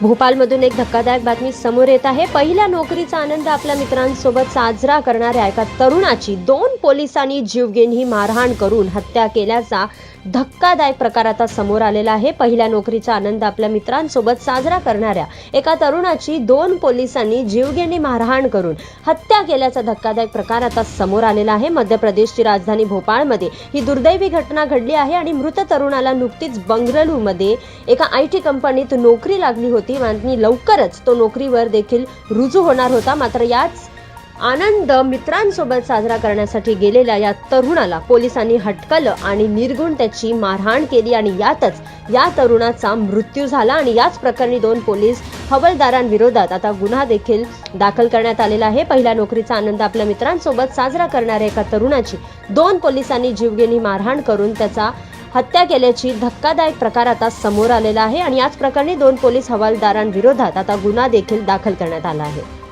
भोपाळमधून एक धक्कादायक बातमी समोर येत आहे. पहिल्या नोकरीचा आनंद आपल्या मित्रांसोबत साजरा करणाऱ्या एका तरुणाची दोन पोलिसांनी जीवघेणी मारहाण करून हत्या केल्याचा धक्कादायक प्रकार आता समोर आलेला आहे. पहिल्या नोकरीचा आनंद आपल्या मित्रांसोबत साजरा करणाऱ्या एका तरुणाची दोन पोलिसांनी जीवघेणी मारहाण करून हत्या केल्याचा धक्कादायक प्रकार आता समोर आलेला आहे. मध्य प्रदेशची राजधानी भोपाळमध्ये ही दुर्दैवी घटना घडली आहे आणि मृत तरुणाला नुकतीच बंगळुरूमध्ये एका आय टी कंपनीत नोकरी लागली होती. होती. आणि लवकरच तो नोकरीवर देखील रुजू होणार होता. मात्र याच आनंद मित्रांसोबत साजरा करण्यासाठी गेलेल्या या तरुणाला पोलिसांनी हटकलं आणि निर्गुण त्याची मारहाण केली आणि यातच या तरुणाचा मृत्यू झाला आणि याच प्रकरणी दोन पोलीस हवालदारांविरोधात आता गुन्हा देखील दाखल करण्यात आलेला आहे. पहिल्या नोकरीचा आनंद आपल्या मित्रांसोबत साजरा करणाऱ्या एका तरुणाची दोन पोलिसांनी जीवघेणी मारहाण करून त्याचा हत्या केल्याची धक्कादायक प्रकार आता समोर आलेला आहे आणि याच प्रकरणी दोन पोलीस हवालदारांविरोधात आता गुन्हा देखील दाखल करण्यात आला आहे.